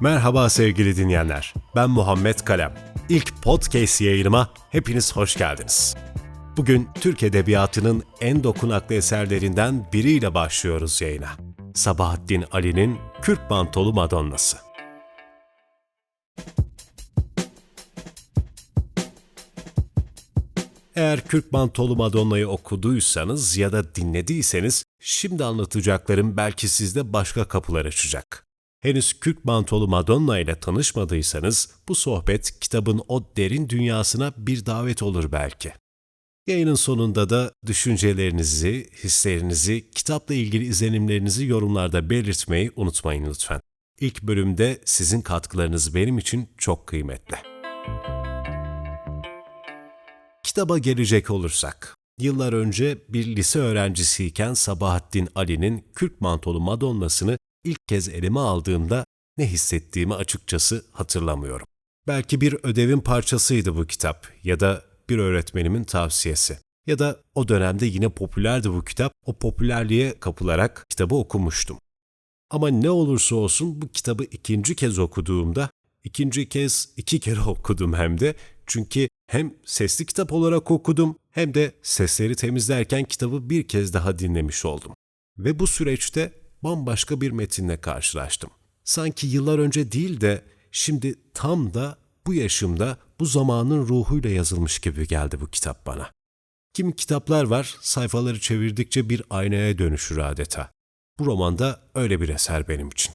Merhaba sevgili dinleyenler. Ben Muhammed Kalem. İlk podcast yayınıma hepiniz hoş geldiniz. Bugün Türk Edebiyatı'nın en dokunaklı eserlerinden biriyle başlıyoruz yayına. Sabahattin Ali'nin Kürk Mantolu Madonnası. Eğer Kürk Mantolu Madonna'yı okuduysanız ya da dinlediyseniz şimdi anlatacaklarım belki sizde başka kapılar açacak. Henüz Kürk Mantolu Madonna ile tanışmadıysanız bu sohbet kitabın o derin dünyasına bir davet olur belki. Yayının sonunda da düşüncelerinizi, hislerinizi, kitapla ilgili izlenimlerinizi yorumlarda belirtmeyi unutmayın lütfen. İlk bölümde sizin katkılarınız benim için çok kıymetli. Kitaba gelecek olursak, yıllar önce bir lise öğrencisiyken Sabahattin Ali'nin Kürk Mantolu Madonna'sını ilk kez elime aldığımda ne hissettiğimi açıkçası hatırlamıyorum. Belki bir ödevin parçasıydı bu kitap ya da bir öğretmenimin tavsiyesi. Ya da o dönemde yine popülerdi bu kitap, o popülerliğe kapılarak kitabı okumuştum. Ama ne olursa olsun bu kitabı ikinci kez okuduğumda, ikinci kez iki kere okudum hem de. Çünkü hem sesli kitap olarak okudum hem de sesleri temizlerken kitabı bir kez daha dinlemiş oldum. Ve bu süreçte bambaşka bir metinle karşılaştım. Sanki yıllar önce değil de şimdi tam da bu yaşımda bu zamanın ruhuyla yazılmış gibi geldi bu kitap bana. Kimi kitaplar var, sayfaları çevirdikçe bir aynaya dönüşür adeta. Bu romanda öyle bir eser benim için.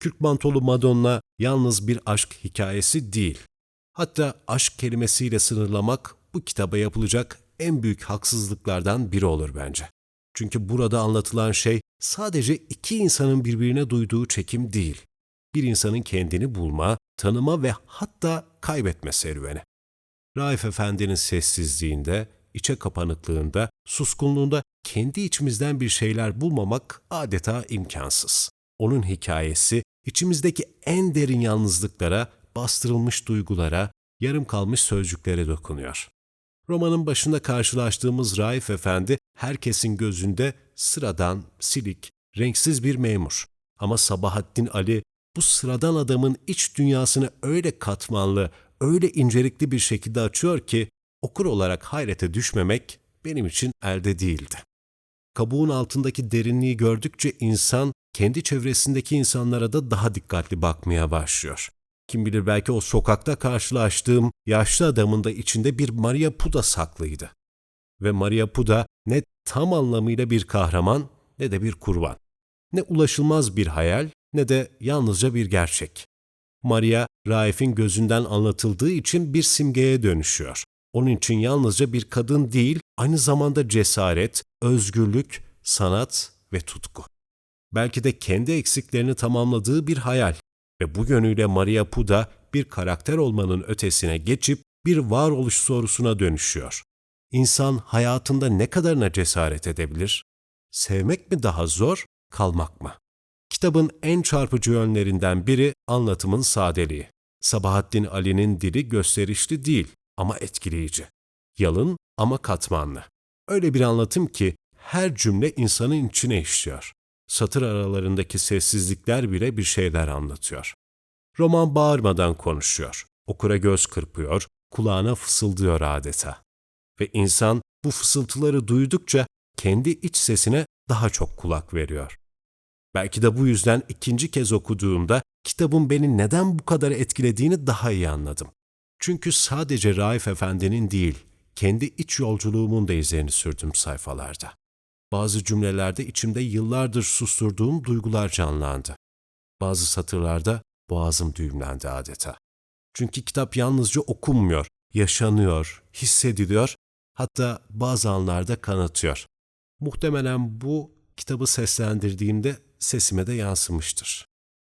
Kürk Mantolu Madonna yalnız bir aşk hikayesi değil. Hatta aşk kelimesiyle sınırlamak bu kitaba yapılacak en büyük haksızlıklardan biri olur bence. Çünkü burada anlatılan şey sadece iki insanın birbirine duyduğu çekim değil. Bir insanın kendini bulma, tanıma ve hatta kaybetme serüveni. Raif Efendi'nin sessizliğinde, içe kapanıklığında, suskunluğunda kendi içimizden bir şeyler bulmamak adeta imkansız. Onun hikayesi içimizdeki en derin yalnızlıklara, bastırılmış duygulara, yarım kalmış sözcüklere dokunuyor. Romanın başında karşılaştığımız Raif Efendi herkesin gözünde sıradan, silik, renksiz bir memur. Ama Sabahattin Ali bu sıradan adamın iç dünyasını öyle katmanlı, öyle incelikli bir şekilde açıyor ki okur olarak hayrete düşmemek benim için elde değildi. Kabuğun altındaki derinliği gördükçe insan kendi çevresindeki insanlara da daha dikkatli bakmaya başlıyor. Kim bilir belki o sokakta karşılaştığım yaşlı adamın da içinde bir Maria Puda saklıydı. Ve Maria Puda ne tam anlamıyla bir kahraman ne de bir kurban. Ne ulaşılmaz bir hayal ne de yalnızca bir gerçek. Maria, Raif'in gözünden anlatıldığı için bir simgeye dönüşüyor. Onun için yalnızca bir kadın değil, aynı zamanda cesaret, özgürlük, sanat ve tutku. Belki de kendi eksiklerini tamamladığı bir hayal ve bu yönüyle Maria Puda bir karakter olmanın ötesine geçip bir varoluş sorusuna dönüşüyor. İnsan hayatında ne kadarına cesaret edebilir? Sevmek mi daha zor, kalmak mı? Kitabın en çarpıcı yönlerinden biri anlatımın sadeliği. Sabahattin Ali'nin dili gösterişli değil ama etkileyici. Yalın ama katmanlı. Öyle bir anlatım ki her cümle insanın içine işliyor. Satır aralarındaki sessizlikler bile bir şeyler anlatıyor. Roman bağırmadan konuşuyor. Okura göz kırpıyor, kulağına fısıldıyor adeta. Ve insan bu fısıltıları duydukça kendi iç sesine daha çok kulak veriyor. Belki de bu yüzden ikinci kez okuduğumda kitabın beni neden bu kadar etkilediğini daha iyi anladım. Çünkü sadece Raif Efendi'nin değil, kendi iç yolculuğumun da izlerini sürdüm sayfalarda. Bazı cümlelerde içimde yıllardır susturduğum duygular canlandı. Bazı satırlarda boğazım düğümlendi adeta. Çünkü kitap yalnızca okunmuyor, yaşanıyor, hissediliyor, hatta bazı anlarda kanatıyor. Muhtemelen bu kitabı seslendirdiğimde sesime de yansımıştır.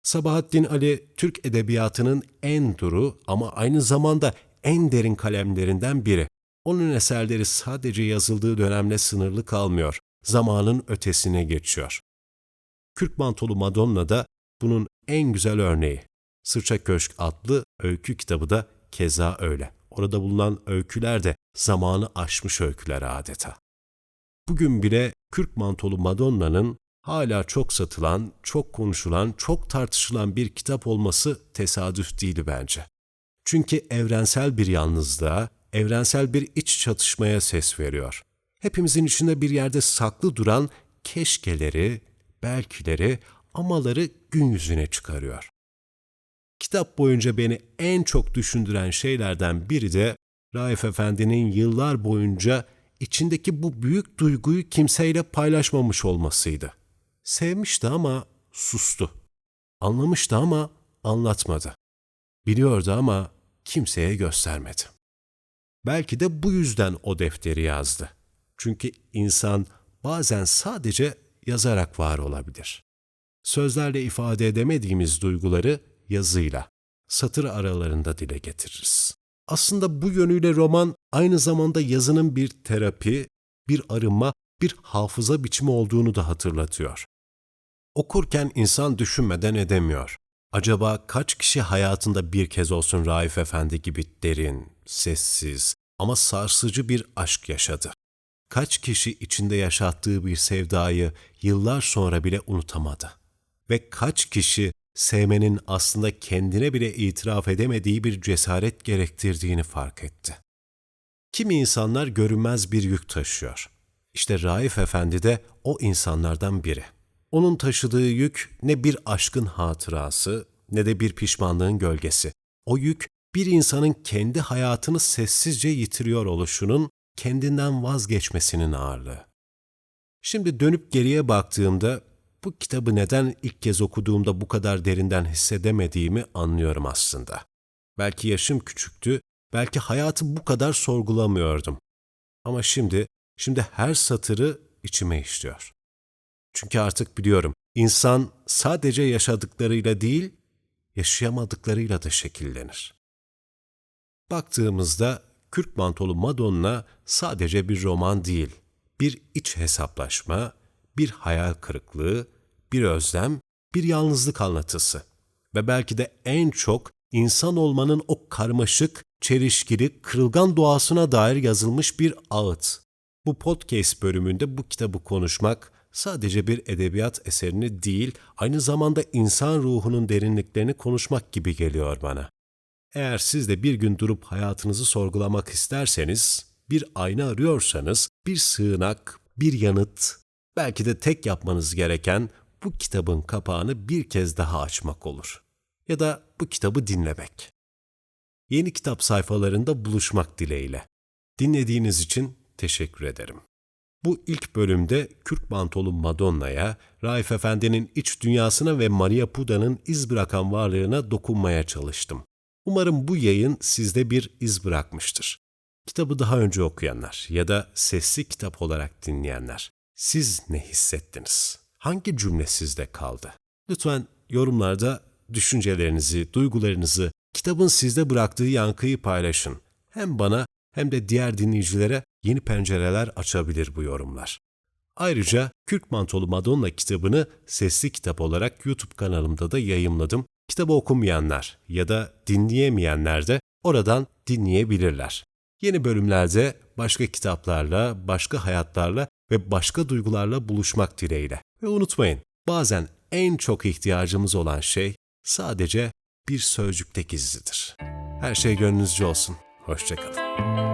Sabahattin Ali, Türk edebiyatının en duru ama aynı zamanda en derin kalemlerinden biri. Onun eserleri sadece yazıldığı dönemle sınırlı kalmıyor, zamanın ötesine geçiyor. Kürk Mantolu Madonna da bunun en güzel örneği. Sırça Köşk adlı öykü kitabı da keza öyle. Orada bulunan öyküler de zamanı aşmış öyküler adeta. Bugün bile Kürk Mantolu Madonna'nın hala çok satılan, çok konuşulan, çok tartışılan bir kitap olması tesadüf değil bence. Çünkü evrensel bir yalnızlığa, evrensel bir iç çatışmaya ses veriyor. Hepimizin içinde bir yerde saklı duran keşkeleri, belkileri, amaları gün yüzüne çıkarıyor. Kitap boyunca beni en çok düşündüren şeylerden biri de Raif Efendi'nin yıllar boyunca içindeki bu büyük duyguyu kimseyle paylaşmamış olmasıydı. Sevmişti ama sustu. Anlamıştı ama anlatmadı. Biliyordu ama kimseye göstermedi. Belki de bu yüzden o defteri yazdı. Çünkü insan bazen sadece yazarak var olabilir. Sözlerle ifade edemediğimiz duyguları yazıyla, satır aralarında dile getiririz. Aslında bu yönüyle roman aynı zamanda yazının bir terapi, bir arınma, bir hafıza biçimi olduğunu da hatırlatıyor. Okurken insan düşünmeden edemiyor. Acaba kaç kişi hayatında bir kez olsun Raif Efendi gibi derin, sessiz ama sarsıcı bir aşk yaşadı? Kaç kişi içinde yaşattığı bir sevdayı yıllar sonra bile unutamadı? Ve kaç kişi sevmenin aslında kendine bile itiraf edemediği bir cesaret gerektirdiğini fark etti? Kimi insanlar görünmez bir yük taşıyor. İşte Raif Efendi de o insanlardan biri. Onun taşıdığı yük ne bir aşkın hatırası ne de bir pişmanlığın gölgesi. O yük bir insanın kendi hayatını sessizce yitiriyor oluşunun, kendinden vazgeçmesinin ağırlığı. Şimdi dönüp geriye baktığımda bu kitabı neden ilk kez okuduğumda bu kadar derinden hissedemediğimi anlıyorum aslında. Belki yaşım küçüktü, belki hayatı bu kadar sorgulamıyordum. Ama şimdi, şimdi her satırı içime işliyor. Çünkü artık biliyorum, insan sadece yaşadıklarıyla değil, yaşayamadıklarıyla da şekillenir. Baktığımızda Kürk Mantolu Madonna sadece bir roman değil, bir iç hesaplaşma, bir hayal kırıklığı, bir özlem, bir yalnızlık anlatısı. Ve belki de en çok insan olmanın o karmaşık, çelişkili, kırılgan doğasına dair yazılmış bir ağıt. Bu podcast bölümünde bu kitabı konuşmak sadece bir edebiyat eserini değil, aynı zamanda insan ruhunun derinliklerini konuşmak gibi geliyor bana. Eğer siz de bir gün durup hayatınızı sorgulamak isterseniz, bir ayna arıyorsanız, bir sığınak, bir yanıt, belki de tek yapmanız gereken bu kitabın kapağını bir kez daha açmak olur. Ya da bu kitabı dinlemek. Yeni kitap sayfalarında buluşmak dileğiyle. Dinlediğiniz için teşekkür ederim. Bu ilk bölümde Kürk Mantolu Madonna'ya, Raif Efendi'nin iç dünyasına ve Maria Puda'nın iz bırakan varlığına dokunmaya çalıştım. Umarım bu yayın sizde bir iz bırakmıştır. Kitabı daha önce okuyanlar ya da sesli kitap olarak dinleyenler, siz ne hissettiniz? Hangi cümle sizde kaldı? Lütfen yorumlarda düşüncelerinizi, duygularınızı, kitabın sizde bıraktığı yankıyı paylaşın. Hem bana hem de diğer dinleyicilere yeni pencereler açabilir bu yorumlar. Ayrıca Kürk Mantolu Madonna kitabını sesli kitap olarak YouTube kanalımda da yayımladım. Kitabı okumayanlar ya da dinleyemeyenler de oradan dinleyebilirler. Yeni bölümlerde başka kitaplarla, başka hayatlarla ve başka duygularla buluşmak dileğiyle. Ve unutmayın, bazen en çok ihtiyacımız olan şey sadece bir sözcükte gizlidir. Her şey gönlünüzce olsun. Hoşçakalın.